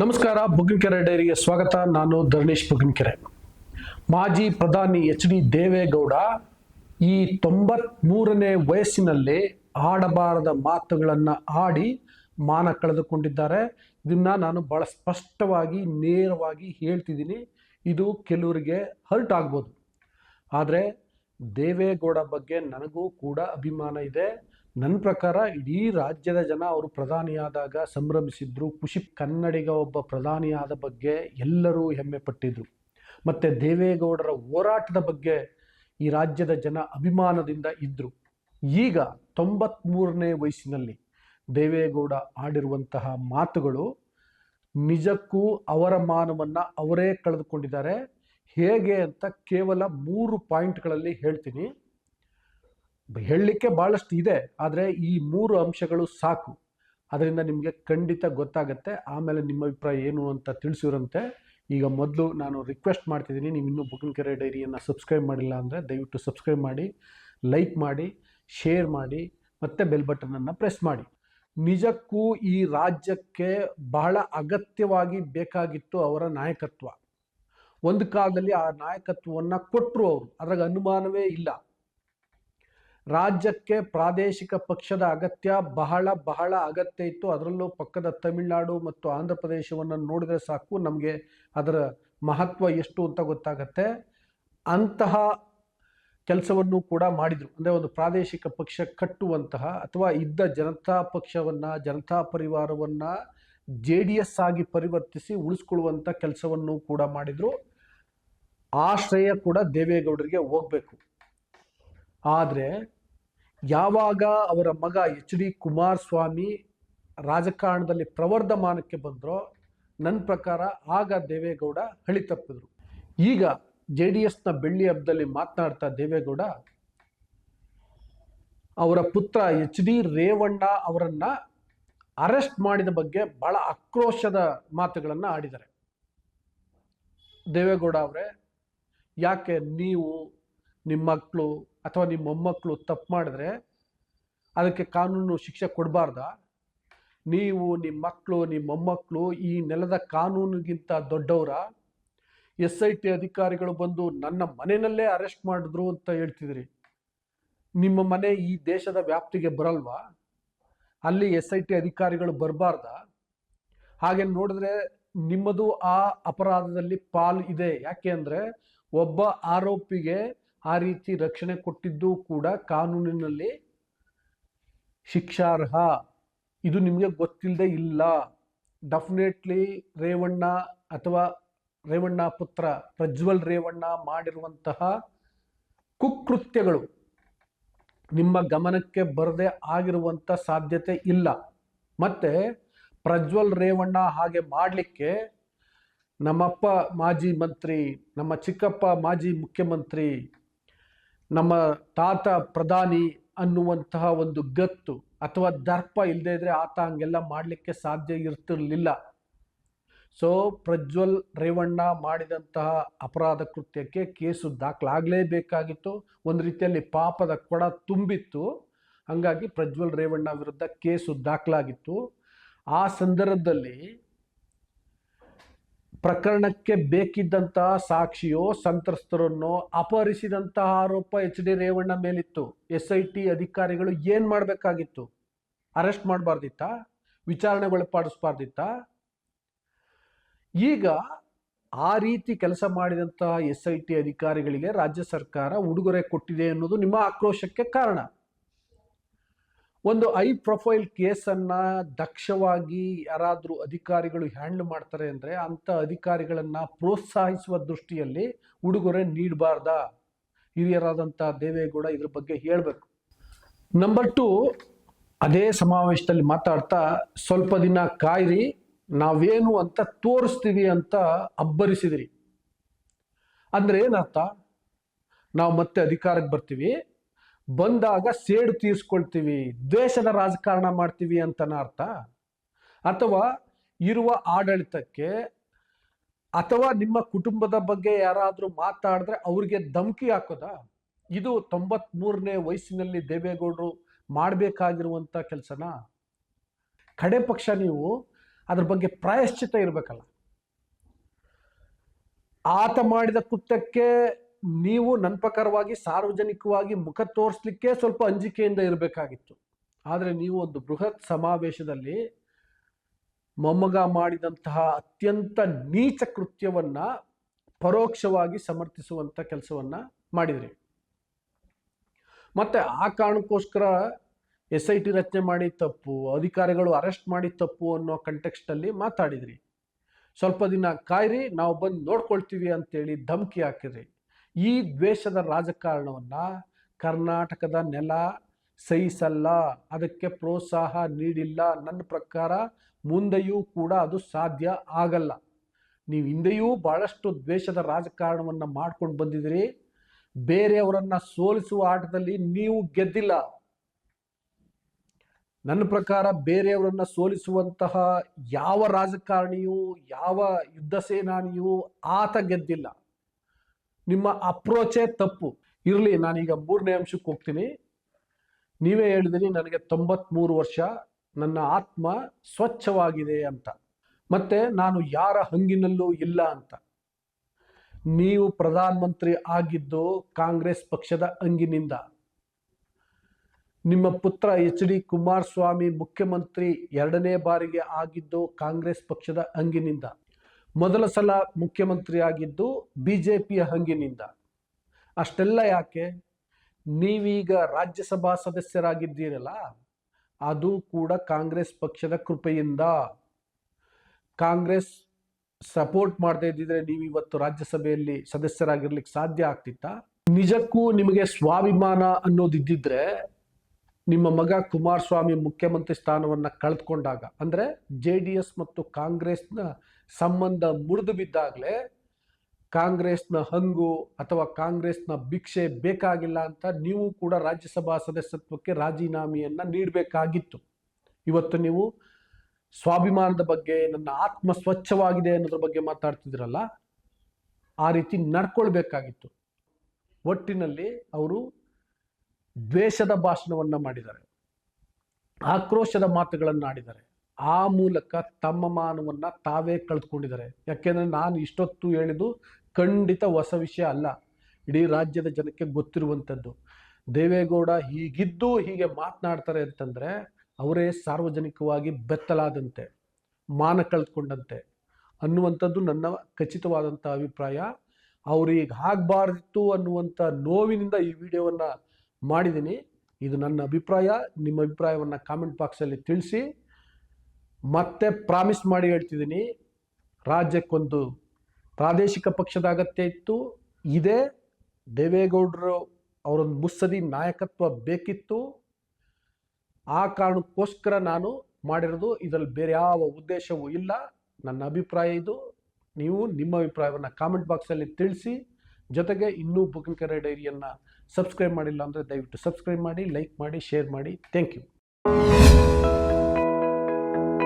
ನಮಸ್ಕಾರ ಬುಗ್ಗಿನಕೆರೆ ಡೈರಿಗೆ ಸ್ವಾಗತ. ನಾನು ಧರಣೇಶ್ ಬುಗ್ಗಿನಕೆರೆ ಮಾಜಿ ಪ್ರಧಾನಿ ಎಚ್ ಡಿ ದೇವೇಗೌಡ ಈ ತೊಂಬತ್ಮೂರನೇ ವಯಸ್ಸಿನಲ್ಲಿ ಆಡಬಾರದ ಮಾತುಗಳನ್ನು ಆಡಿ ಮಾನ ಕಳೆದುಕೊಂಡಿದ್ದಾರೆ. ಇದನ್ನು ನಾನು ಬಹಳ ಸ್ಪಷ್ಟವಾಗಿ, ನೇರವಾಗಿ ಹೇಳ್ತಿದ್ದೀನಿ. ಇದು ಕೆಲವರಿಗೆ ಹರ್ಟ್ ಆಗ್ಬೋದು. ಆದರೆ ದೇವೇಗೌಡ ಬಗ್ಗೆ ನನಗೂ ಕೂಡ ಅಭಿಮಾನ ಇದೆ. ನನ್ನ ಪ್ರಕಾರ ಇಡೀ ರಾಜ್ಯದ ಜನ ಅವರು ಪ್ರಧಾನಿಯಾದಾಗ ಸಂಭ್ರಮಿಸಿದ್ರು. ಖುಷಿ ಕನ್ನಡಿಗ ಒಬ್ಬ ಪ್ರಧಾನಿಯಾದ ಬಗ್ಗೆ ಎಲ್ಲರೂ ಹೆಮ್ಮೆ ಪಟ್ಟಿದ್ರು. ಮತ್ತು ದೇವೇಗೌಡರ ಹೋರಾಟದ ಬಗ್ಗೆ ಈ ರಾಜ್ಯದ ಜನ ಅಭಿಮಾನದಿಂದ ಇದ್ದರು ಈಗ ತೊಂಬತ್ಮೂರನೇ ವಯಸ್ಸಿನಲ್ಲಿ ದೇವೇಗೌಡ ಆಡಿರುವಂತಹ ಮಾತುಗಳು ನಿಜಕ್ಕೂ ಅವರ ಮಾನವನ್ನು ಅವರೇ ಕಳೆದುಕೊಂಡಿದ್ದಾರೆ. ಹೇಗೆ ಅಂತ ಕೇವಲ ಮೂರು ಪಾಯಿಂಟ್ಗಳಲ್ಲಿ ಹೇಳ್ತೀನಿ. ಹೇಳಲಿಕ್ಕೆ ಭಾಳಷ್ಟು ಇದೆ, ಆದರೆ ಈ ಮೂರು ಅಂಶಗಳು ಸಾಕು. ಅದರಿಂದ ನಿಮಗೆ ಖಂಡಿತ ಗೊತ್ತಾಗುತ್ತೆ. ಆಮೇಲೆ ನಿಮ್ಮ ಅಭಿಪ್ರಾಯ ಏನು ಅಂತ ತಿಳಿಸಿರಂತೆ ಈಗ ಮೊದಲು ನಾನು ರಿಕ್ವೆಸ್ಟ್ ಮಾಡ್ತಿದ್ದೀನಿ, ನೀವು ಇನ್ನೂ ಡೈರಿಯನ್ನು ಸಬ್ಸ್ಕ್ರೈಬ್ ಮಾಡಿಲ್ಲ ಅಂದರೆ ದಯವಿಟ್ಟು ಸಬ್ಸ್ಕ್ರೈಬ್ ಮಾಡಿ ಲೈಕ್ ಮಾಡಿ ಶೇರ್ ಮಾಡಿ, ಮತ್ತು ಬೆಲ್ ಬಟನನ್ನು ಪ್ರೆಸ್ ಮಾಡಿ. ನಿಜಕ್ಕೂ ಈ ರಾಜ್ಯಕ್ಕೆ ಬಹಳ ಅಗತ್ಯವಾಗಿ ಬೇಕಾಗಿತ್ತು ಅವರ ನಾಯಕತ್ವ. ಒಂದು ಕಾಲದಲ್ಲಿ ಆ ನಾಯಕತ್ವವನ್ನು ಕೊಟ್ಟರು ಅವರು, ಅದ್ರಾಗ ಅನುಮಾನವೇ ಇಲ್ಲ. ರಾಜ್ಯಕ್ಕೆ ಪ್ರಾದೇಶಿಕ ಪಕ್ಷದ ಅಗತ್ಯ ಬಹಳ ಬಹಳ ಅಗತ್ಯ ಇತ್ತು. ಅದರಲ್ಲೂ ಪಕ್ಕದ ತಮಿಳುನಾಡು ಮತ್ತು ಆಂಧ್ರ ಪ್ರದೇಶವನ್ನು ನೋಡಿದರೆ ಸಾಕು. ನಮಗೆ ಅದರ ಮಹತ್ವ ಎಷ್ಟು ಅಂತ ಗೊತ್ತಾಗತ್ತೆ. ಅಂತಹ ಕೆಲಸವನ್ನು ಕೂಡ ಮಾಡಿದರು. ಅಂದರೆ ಒಂದು ಪ್ರಾದೇಶಿಕ ಪಕ್ಷ ಕಟ್ಟುವಂತಹ ಅಥವಾ ಇದ್ದ ಜನತಾ ಪಕ್ಷವನ್ನು, ಜನತಾ ಪರಿವಾರವನ್ನು ಜೆ ಡಿ ಎಸ್ ಆಗಿ ಪರಿವರ್ತಿಸಿ ಉಳಿಸ್ಕೊಳ್ಳುವಂಥ ಕೆಲಸವನ್ನು ಕೂಡ ಮಾಡಿದರು. ಆ ಶ್ರೇಯ ಕೂಡ ದೇವೇಗೌಡರಿಗೆ ಹೋಗಬೇಕು. ಆದರೆ ಯಾವಾಗ ಅವರ ಮಗ ಎಚ್ ಡಿ ಕುಮಾರಸ್ವಾಮಿ ರಾಜಕಾರಣದಲ್ಲಿ ಪ್ರವರ್ಧಮಾನಕ್ಕೆ ಬಂದರೋ ನನ್ನ ಪ್ರಕಾರ ಆಗ ದೇವೇಗೌಡ ಹಳಿ ತಪ್ಪಿದ್ರು. ಈಗ ಜೆ ಡಿ ಎಸ್ನ ಬೆಳ್ಳಿ ಹಬ್ಬದಲ್ಲಿ ಮಾತನಾಡ್ತಾ ದೇವೇಗೌಡ, ಅವರ ಪುತ್ರ ಎಚ್ ಡಿ ರೇವಣ್ಣ ಅವರನ್ನ ಅರೆಸ್ಟ್ ಮಾಡಿದ ಬಗ್ಗೆ ಬಹಳ ಆಕ್ರೋಶದ ಮಾತುಗಳನ್ನು ಆಡಿದ್ದಾರೆ. ದೇವೇಗೌಡ ಅವರೇ, ಯಾಕೆ ನೀವು ನಿಮ್ಮ ಮಕ್ಕಳು ಅಥವಾ ನಿಮ್ಮ ಮೊಮ್ಮಕ್ಕಳು ತಪ್ಪು ಮಾಡಿದ್ರೆ ಅದಕ್ಕೆ ಕಾನೂನು ಶಿಕ್ಷೆ ಕೊಡಬಾರ್ದ? ನೀವು ನಿಮ್ಮ ಮಕ್ಕಳು ನಿಮ್ಮ ಮೊಮ್ಮಕ್ಕಳು ಈ ನೆಲದ ಕಾನೂನಿಗಿಂತ ದೊಡ್ಡವರ? ಎಸ್ ಐ ಟಿ ಅಧಿಕಾರಿಗಳು ಬಂದು ನನ್ನ ಮನೆಯಲ್ಲೇ ಅರೆಸ್ಟ್ ಮಾಡಿದ್ರು ಅಂತ ಹೇಳ್ತಿದ್ರಿ. ನಿಮ್ಮ ಮನೆ ಈ ದೇಶದ ವ್ಯಾಪ್ತಿಗೆ ಬರಲ್ವಾ? ಅಲ್ಲಿ ಎಸ್ ಐ ಟಿ ಅಧಿಕಾರಿಗಳು ಬರಬಾರ್ದ? ಹಾಗೆ ನೋಡಿದ್ರೆ ನಿಮ್ಮದು ಆ ಅಪರಾಧದಲ್ಲಿ ಪಾಲ್ ಇದೆ. ಯಾಕೆ ಅಂದರೆ ಒಬ್ಬ ಆರೋಪಿಗೆ ಆ ರೀತಿ ರಕ್ಷಣೆ ಕೊಟ್ಟಿದ್ದು ಕೂಡ ಕಾನೂನಿನಲ್ಲಿ ಶಿಕ್ಷಾರ್ಹ. ಇದು ನಿಮಗೆ ಗೊತ್ತಿಲ್ಲದೆ ಇಲ್ಲ. ಡೆಫಿನೆಟ್ಲಿ ರೇವಣ್ಣ ಅಥವಾ ರೇವಣ್ಣ ಪುತ್ರ, ಪ್ರಜ್ವಲ್ ರೇವಣ್ಣ ಮಾಡಿರುವಂತಹ ಕುಕೃತ್ಯಗಳು ನಿಮ್ಮ ಗಮನಕ್ಕೆ ಬರದೆ ಆಗಿರುವಂಥ ಸಾಧ್ಯತೆ ಇಲ್ಲ. ಮತ್ತೆ ಪ್ರಜ್ವಲ್ ರೇವಣ್ಣ ಹಾಗೆ ಮಾಡಲಿಕ್ಕೆ ನಮ್ಮಪ್ಪ ಮಾಜಿ ಮಂತ್ರಿ, ನಮ್ಮ ಚಿಕ್ಕಪ್ಪ ಮಾಜಿ ಮುಖ್ಯಮಂತ್ರಿ ನಮ್ಮ ತಾತ ಪ್ರಧಾನಿ ಅನ್ನುವಂತಹ ಒಂದು ಗತ್ತು ಅಥವಾ ದರ್ಪ ಇಲ್ಲದೆ ಇದ್ರೆ ಆತ ಹಂಗೆಲ್ಲ ಮಾಡಲಿಕ್ಕೆ ಸಾಧ್ಯ ಇರ್ತಿರ್ಲಿಲ್ಲ. ಸೊ ಪ್ರಜ್ವಲ್ ರೇವಣ್ಣ ಮಾಡಿದಂತಹ ಅಪರಾಧ ಕೃತ್ಯಕ್ಕೆ ಕೇಸು ದಾಖಲಾಗಲೇಬೇಕಾಗಿತ್ತು. ಒಂದು ರೀತಿಯಲ್ಲಿ ಪಾಪದ ಕೊಡ ತುಂಬಿತ್ತು. ಹಾಗಾಗಿ ಪ್ರಜ್ವಲ್ ರೇವಣ್ಣ ವಿರುದ್ಧ ಕೇಸು ದಾಖಲಾಗಿತ್ತು. ಆ ಸಂದರ್ಭದಲ್ಲಿ ಪ್ರಕರಣಕ್ಕೆ ಬೇಕಿದ್ದಂತಹ ಸಾಕ್ಷಿಯೋ, ಸಂತ್ರಸ್ತರನ್ನು ಅಪಹರಿಸಿದಂತಹ ಆರೋಪ ಎಚ್ ಡಿ ರೇವಣ್ಣ ಮೇಲಿತ್ತು. ಎಸ್ ಐ ಟಿ ಅಧಿಕಾರಿಗಳು ಏನು ಮಾಡಬೇಕಾಗಿತ್ತು? ಅರೆಸ್ಟ್ ಮಾಡಬಾರ್ದಿತ್ತಾ? ವಿಚಾರಣೆಗೊಳಪಡಿಸಬಾರ್ದಿತ್ತ ಈಗ ಆ ರೀತಿ ಕೆಲಸ ಮಾಡಿದಂತಹ ಎಸ್ ಐ ಟಿ ಅಧಿಕಾರಿಗಳಿಗೆ ರಾಜ್ಯ ಸರ್ಕಾರ ಉಡುಗೊರೆ ಕೊಟ್ಟಿದೆ ಅನ್ನೋದು ನಿಮ್ಮ ಆಕ್ರೋಶಕ್ಕೆ ಕಾರಣ. ಒಂದು ಐ ಪ್ರೊಫೈಲ್ ಕೇಸನ್ನು ದಕ್ಷವಾಗಿ ಯಾರಾದರೂ ಅಧಿಕಾರಿಗಳು ಹ್ಯಾಂಡಲ್ ಮಾಡ್ತಾರೆ ಅಂದರೆ ಅಂಥ ಅಧಿಕಾರಿಗಳನ್ನು ಪ್ರೋತ್ಸಾಹಿಸುವ ದೃಷ್ಟಿಯಲ್ಲಿ ಉಡುಗೊರೆ ನೀಡಬಾರ್ದ. ಹಿರಿಯರಾದಂಥ ದೇವೇಗೌಡ ಇದ್ರ ಬಗ್ಗೆ ಹೇಳಬೇಕು. ನಂಬರ್ ಟು ಅದೇ ಸಮಾವೇಶದಲ್ಲಿ ಮಾತಾಡ್ತಾ ಸ್ವಲ್ಪ ದಿನ ಕಾಯಿರಿ, ನಾವೇನು ಅಂತ ತೋರಿಸ್ತೀವಿ ಅಂತ ಅಬ್ಬರಿಸಿದಿರಿ. ಅಂದ್ರೆ ಏನರ್ಥ ನಾವು ಮತ್ತೆ ಅಧಿಕಾರಕ್ಕೆ ಬರ್ತೀವಿ. ಬಂದಾಗ ಸೇಡು ತೀರಿಸ್ಕೊಳ್ತೀವಿ, ದ್ವೇಷದ ರಾಜಕಾರಣ ಮಾಡ್ತೀವಿ ಅಂತನ ಅರ್ಥ? ಅಥವಾ ಇರುವ ಆಡಳಿತಕ್ಕೆ ಅಥವಾ ನಿಮ್ಮ ಕುಟುಂಬದ ಬಗ್ಗೆ ಯಾರಾದರೂ ಮಾತಾಡಿದ್ರೆ ಅವ್ರಿಗೆ ಧಮಕಿ ಹಾಕೋದಾ? ಇದು ತೊಂಬತ್ಮೂರನೇ ವಯಸ್ಸಿನಲ್ಲಿ ದೇವೇಗೌಡರು ಮಾಡಬೇಕಾಗಿರುವಂಥ ಕೆಲಸನ? ಕಡೆ ಪಕ್ಷ ನೀವು ಅದ್ರ ಬಗ್ಗೆ ಪ್ರಾಯಶ್ಚಿತ ಇರಬೇಕಲ್ಲ. ಆತ ಮಾಡಿದ ಕೃತ್ಯಕ್ಕೆ ನೀವು ನನ್ನ ಪ್ರಕಾರವಾಗಿ ಸಾರ್ವಜನಿಕವಾಗಿ ಮುಖ ತೋರಿಸ್ಲಿಕ್ಕೆ ಸ್ವಲ್ಪ ಅಂಜಿಕೆಯಿಂದ ಇರಬೇಕಾಗಿತ್ತು. ಆದರೆ ನೀವು ಒಂದು ಬೃಹತ್ ಸಮಾವೇಶದಲ್ಲಿ ಮೊಮ್ಮಗ ಮಾಡಿದಂತಹ ಅತ್ಯಂತ ನೀಚ ಕೃತ್ಯವನ್ನು ಪರೋಕ್ಷವಾಗಿ ಸಮರ್ಥಿಸುವಂಥ ಕೆಲಸವನ್ನು ಮಾಡಿದ್ರಿ. ಮತ್ತೆ ಆ ಕಾರಣಕ್ಕೋಸ್ಕರ ಎಸ್ ಐ ಟಿ ರಚನೆ ಮಾಡಿ ತಪ್ಪು, ಅಧಿಕಾರಿಗಳು ಅರೆಸ್ಟ್ ಮಾಡಿ ತಪ್ಪು ಅನ್ನೋ ಕಂಟೆಕ್ಸ್ಟ್ ಅಲ್ಲಿ ಮಾತಾಡಿದ್ರಿ. ಸ್ವಲ್ಪ ದಿನ ಕಾಯ್ರಿ, ನಾವು ಬಂದು ನೋಡ್ಕೊಳ್ತೀವಿ ಅಂತೇಳಿ ಧಮಕಿ ಹಾಕಿದ್ರಿ. ಈ ದ್ವೇಷದ ರಾಜಕಾರಣವನ್ನ ಕರ್ನಾಟಕದ ನೆಲ ಸಹಿಸಲ್ಲ, ಅದಕ್ಕೆ ಪ್ರೋತ್ಸಾಹ ನೀಡಿಲ್ಲ ನನ್ನ ಪ್ರಕಾರ ಮುಂದೆಯೂ ಕೂಡ ಅದು ಸಾಧ್ಯ ಆಗಲ್ಲ. ನೀವು ಹಿಂದೆಯೂ ಬಹಳಷ್ಟು ದ್ವೇಷದ ರಾಜಕಾರಣವನ್ನ ಮಾಡ್ಕೊಂಡು ಬಂದಿದ್ದೀರಿ. ಬೇರೆಯವರನ್ನ ಸೋಲಿಸುವ ಆಟದಲ್ಲಿ ನೀವು ಗೆದ್ದಿಲ್ಲ. ನನ್ನ ಪ್ರಕಾರ ಬೇರೆಯವರನ್ನ ಸೋಲಿಸುವಂತಹ ಯಾವ ರಾಜಕಾರಣಿಯೂ, ಯಾವ ಯುದ್ಧ ಸೇನಾನಿಯೂ ಆತ ಗೆದ್ದಿಲ್ಲ. ನಿಮ್ಮ ಅಪ್ರೋಚೇ ತಪ್ಪು. ಇರಲಿ, ನಾನೀಗ ಮೂರನೇ ಅಂಶಕ್ಕೆ ಹೋಗ್ತೀನಿ. ನೀವೇ ಹೇಳಿದಿರಿ, ನನಗೆ ತೊಂಬತ್ಮೂರು ವರ್ಷ, ನನ್ನ ಆತ್ಮ ಸ್ವಚ್ಛವಾಗಿದೆ ಅಂತ. ಮತ್ತೆ ನಾನು ಯಾರ ಹಂಗಿನಲ್ಲೂ ಇಲ್ಲ ಅಂತ. ನೀವು ಪ್ರಧಾನಮಂತ್ರಿ ಆಗಿದ್ದು ಕಾಂಗ್ರೆಸ್ ಪಕ್ಷದ ಅಂಗಿನಿಂದ. ನಿಮ್ಮ ಪುತ್ರ ಎಚ್ ಡಿ ಕುಮಾರಸ್ವಾಮಿ ಮುಖ್ಯಮಂತ್ರಿ ಎರಡನೇ ಬಾರಿಗೆ ಆಗಿದ್ದು ಕಾಂಗ್ರೆಸ್ ಪಕ್ಷದ ಹಂಗಿನಿಂದ ಮೊದಲ ಸಲ ಮುಖ್ಯಮಂತ್ರಿ ಆಗಿದ್ದು ಪಿಯ ಹಂಗಿನಿಂದ. ಅಷ್ಟೆಲ್ಲ ಯಾಕೆ? ನೀವೀಗ ರಾಜ್ಯಸಭಾ ಸದಸ್ಯರಾಗಿದ್ದೀರಲ್ಲ, ಅದು ಕೂಡ ಕಾಂಗ್ರೆಸ್ ಪಕ್ಷದ ಕೃಪೆಯಿಂದ. ಕಾಂಗ್ರೆಸ್ ಸಪೋರ್ಟ್ ಮಾಡದೇ ಇದ್ದಿದ್ರೆ ನೀವು ಇವತ್ತು ರಾಜ್ಯಸಭೆಯಲ್ಲಿ ಸದಸ್ಯರಾಗಿರ್ಲಿಕ್ಕೆ ಸಾಧ್ಯ ಆಗ್ತಿತ್ತಾ? ನಿಜಕ್ಕೂ ನಿಮಗೆ ಸ್ವಾಭಿಮಾನ ಅನ್ನೋದಿದ್ದಿದ್ರೆ ನಿಮ್ಮ ಮಗ ಕುಮಾರಸ್ವಾಮಿ ಮುಖ್ಯಮಂತ್ರಿ ಸ್ಥಾನವನ್ನ ಕಳೆದುಕೊಂಡಾಗ, ಅಂದ್ರೆ ಜೆ ಡಿ ಎಸ್ ಮತ್ತು ಕಾಂಗ್ರೆಸ್ನ ಸಂಬಂಧ ಮುರಿದು ಬಿದ್ದಾಗಲೇ ಕಾಂಗ್ರೆಸ್ನ ಹಂಗು ಅಥವಾ ಕಾಂಗ್ರೆಸ್ನ ಭಿಕ್ಷೆ ಬೇಕಾಗಿಲ್ಲ ಅಂತ ನೀವು ಕೂಡ ರಾಜ್ಯಸಭಾ ಸದಸ್ಯತ್ವಕ್ಕೆ ರಾಜೀನಾಮೆಯನ್ನು ನೀಡಬೇಕಾಗಿತ್ತು. ಇವತ್ತು ನೀವು ಸ್ವಾಭಿಮಾನದ ಬಗ್ಗೆ, ನನ್ನ ಆತ್ಮ ಸ್ವಚ್ಛವಾಗಿದೆ ಅನ್ನೋದ್ರ ಬಗ್ಗೆ ಮಾತಾಡ್ತಿದ್ರಲ್ಲ ಆ ರೀತಿ ನಡ್ಕೊಳ್ಬೇಕಾಗಿತ್ತು. ಒಟ್ಟಿನಲ್ಲಿ ಅವರು ದ್ವೇಷದ ಭಾಷಣವನ್ನ ಮಾಡಿದ್ದಾರೆ. ಆಕ್ರೋಶದ ಮಾತುಗಳನ್ನು ಆಡಿದ್ದಾರೆ ಆ ಮೂಲಕ ತಮ್ಮ ಮಾನವನ್ನ ತಾವೇ ಕಳೆದುಕೊಂಡಿದ್ದಾರೆ. ಯಾಕೆಂದ್ರೆ ನಾನು ಇಷ್ಟೊತ್ತು ಹೇಳಿದ್ದು ಖಂಡಿತ ಹೊಸ ವಿಷಯ ಅಲ್ಲ. ಇಡೀ ರಾಜ್ಯದ ಜನಕ್ಕೆ ಗೊತ್ತಿರುವಂಥದ್ದು. ದೇವೇಗೌಡ ಹೀಗಿದ್ದು ಹೀಗೆ ಮಾತನಾಡ್ತಾರೆ ಅಂತಂದ್ರೆ ಅವರೇ ಸಾರ್ವಜನಿಕವಾಗಿ ಬೆತ್ತಲಾದಂತೆ, ಮಾನ ಕಳೆದುಕೊಂಡಂತೆ ಅನ್ನುವಂಥದ್ದು ನನ್ನ ಖಚಿತವಾದಂಥ ಅಭಿಪ್ರಾಯ. ಅವ್ರಿಗೆ ಆಗಬಾರ್ದಿತ್ತು ಅನ್ನುವಂಥ ನೋವಿನಿಂದ ಈ ವಿಡಿಯೋವನ್ನು ಮಾಡಿದ್ದೀನಿ. ಇದು ನನ್ನ ಅಭಿಪ್ರಾಯ. ನಿಮ್ಮ ಅಭಿಪ್ರಾಯವನ್ನು ಕಾಮೆಂಟ್ ಬಾಕ್ಸಲ್ಲಿ ತಿಳಿಸಿ. ಮತ್ತೆ ಪ್ರಾಮಿಸ್ ಮಾಡಿ ಹೇಳ್ತಿದ್ದೀನಿ, ರಾಜ್ಯಕ್ಕೊಂದು ಪ್ರಾದೇಶಿಕ ಪಕ್ಷದ ಅಗತ್ಯ ಇತ್ತು. ಇದೇ ದೇವೇಗೌಡರು ಅವರೊಂದು ಮುಸ್ಸದಿ ನಾಯಕತ್ವ ಬೇಕಿತ್ತು. ಆ ಕಾರಣಕ್ಕೋಸ್ಕರ ನಾನು ಮಾಡಿರೋದು, ಇದರಲ್ಲಿ ಬೇರೆ ಯಾವ ಉದ್ದೇಶವೂ ಇಲ್ಲ. ನನ್ನ ಅಭಿಪ್ರಾಯ ಇದು. ನೀವು ನಿಮ್ಮ ಅಭಿಪ್ರಾಯವನ್ನು ಕಾಮೆಂಟ್ ಬಾಕ್ಸಲ್ಲಿ ತಿಳಿಸಿ. ಜೊತೆಗೆ ಇನ್ನೂ ಬುಕಿಂಗ್ ಕರೆ ಡೈರಿಯನ್ನು ಸಬ್ಸ್ಕ್ರೈಬ್ ಮಾಡಿಲ್ಲ ಅಂದರೆ ದಯವಿಟ್ಟು ಸಬ್ಸ್ಕ್ರೈಬ್ ಮಾಡಿ ಲೈಕ್ ಮಾಡಿ ಶೇರ್ ಮಾಡಿ. Thank you